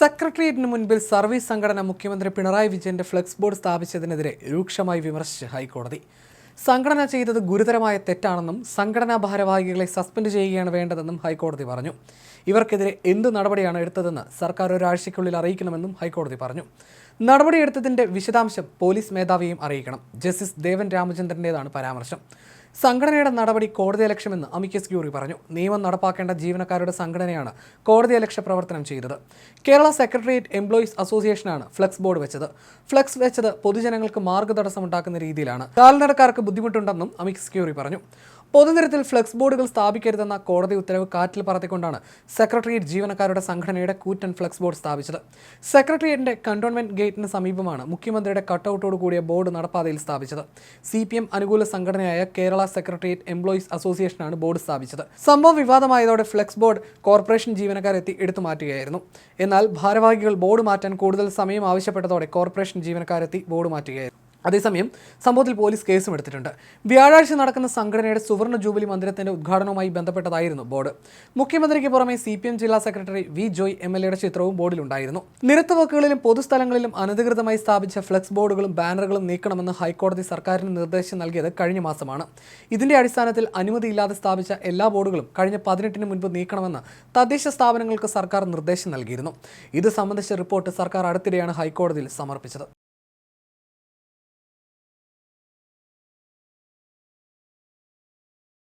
സെക്രട്ടേറിയറ്റിന് മുൻപിൽ സർവീസ് സംഘടന മുഖ്യമന്ത്രി പിണറായി വിജയന്റെ ഫ്ലെക്സ് ബോർഡ് സ്ഥാപിച്ചതിനെതിരെ രൂക്ഷമായി വിമർശിച്ച് ഹൈക്കോടതി. സംഘടന ചെയ്തത് ഗുരുതരമായ തെറ്റാണെന്നും സംഘടനാ ഭാരവാഹികളെ സസ്പെൻഡ് ചെയ്യുകയാണ് വേണ്ടതെന്നും ഹൈക്കോടതി പറഞ്ഞു. ഇവർക്കെതിരെ എന്ത് നടപടിയാണ് എടുത്തതെന്ന് സർക്കാർ ഒരാഴ്ചയ്ക്കുള്ളിൽ അറിയിക്കണമെന്നും ഹൈക്കോടതി പറഞ്ഞു. നടപടിയെടുത്തതിന്റെ വിശദാംശം പോലീസ് മേധാവിയും അറിയിക്കണം. ജസ്റ്റിസ് ദേവൻ രാമചന്ദ്രന്റേതാണ് പരാമർശം. സംഘടനയുടെ നടപടി കോടതിയലക്ഷ്യമെന്ന് അമിക്കസ് ക്യൂറി പറഞ്ഞു. നിയമം നടപ്പാക്കേണ്ട ജീവനക്കാരുടെ സംഘടനയാണ് കോടതിയലക്ഷ്യ പ്രവർത്തനം ചെയ്തത്. കേരള സെക്രട്ടേറിയറ്റ് എംപ്ലോയീസ് അസോസിയേഷനാണ് ഫ്ലെക്സ് ബോർഡ് വെച്ചത്. ഫ്ലെക്സ് വെച്ചത് പൊതുജനങ്ങൾക്ക് മാർഗതടസ്സമുണ്ടാക്കുന്ന രീതിയിലാണ്. കാൽനടക്കാർക്ക് ബുദ്ധിമുട്ടുണ്ടെന്നും അമിക്കസ് ക്യൂറി പറഞ്ഞു. പൊതുനിരത്തിൽ ഫ്ലെക്സ് ബോർഡുകൾ സ്ഥാപിക്കരുതെന്ന കോടതി ഉത്തരവ് കാറ്റിൽ പറത്തിക്കൊണ്ടാണ് സെക്രട്ടേറിയറ്റ് ജീവനക്കാരുടെ സംഘടനയുടെ കൂറ്റൻ ഫ്ലെക്സ് ബോർഡ് സ്ഥാപിച്ചത്. സെക്രട്ടേറിയറ്റിന്റെ കണ്ടോൺമെന്റ് ഗേറ്റിന് സമീപമാണ് മുഖ്യമന്ത്രിയുടെ കട്ടൌട്ടോട് കൂടിയ ബോർഡ് നടപ്പാതയിൽ സ്ഥാപിച്ചത്. സി പി എം അനുകൂല സംഘടനയായ കേരള സെക്രട്ടേറിയറ്റ് എംപ്ലോയീസ് അസോസിയേഷനാണ് ബോർഡ് സ്ഥാപിച്ചത്. സംഭവം വിവാദമായതോടെ ഫ്ലെക്സ് ബോർഡ് കോർപ്പറേഷൻ ജീവനക്കാരെത്തി എടുത്തു മാറ്റുകയായിരുന്നു. എന്നാൽ ഭാരവാഹികൾ ബോർഡ് മാറ്റാൻ കൂടുതൽ സമയം ആവശ്യപ്പെട്ടതോടെ കോർപ്പറേഷൻ ജീവനക്കാരെത്തി ബോർഡ് മാറ്റുകയായിരുന്നു. അതേസമയം സംഭവത്തിൽ പോലീസ് കേസും എടുത്തിട്ടുണ്ട്. വ്യാഴാഴ്ച നടക്കുന്ന സംഘടനയുടെ സുവർണ ജൂബിലി മന്ദിരത്തിന്റെ ഉദ്ഘാടനവുമായി ബന്ധപ്പെട്ടതായിരുന്നു ബോർഡ്. മുഖ്യമന്ത്രിക്ക് പുറമെ സി പി എം ജില്ലാ secretary V Joy M L എയുടെ ചിത്രവും ബോർഡിലുണ്ടായിരുന്നു. നിരത്തുവക്കുകളിലും പൊതുസ്ഥലങ്ങളിലും അനധികൃതമായി സ്ഥാപിച്ച ഫ്ലെക്സ് ബോർഡുകളും ബാനറുകളും നീക്കണമെന്ന് ഹൈക്കോടതി സർക്കാരിന് നിർദ്ദേശം നൽകിയത് കഴിഞ്ഞ മാസമാണ്. ഇതിന്റെ അടിസ്ഥാനത്തിൽ അനുമതിയില്ലാതെ സ്ഥാപിച്ച എല്ലാ ബോർഡുകളും കഴിഞ്ഞ പതിനെട്ടിന് മുൻപ് നീക്കണമെന്ന് തദ്ദേശ സ്ഥാപനങ്ങൾക്ക് സർക്കാർ നിർദ്ദേശം നൽകിയിരുന്നു. ഇത് സംബന്ധിച്ച റിപ്പോർട്ട് സർക്കാർ അടുത്തിടെയാണ് ഹൈക്കോടതിയിൽ സമർപ്പിച്ചത്.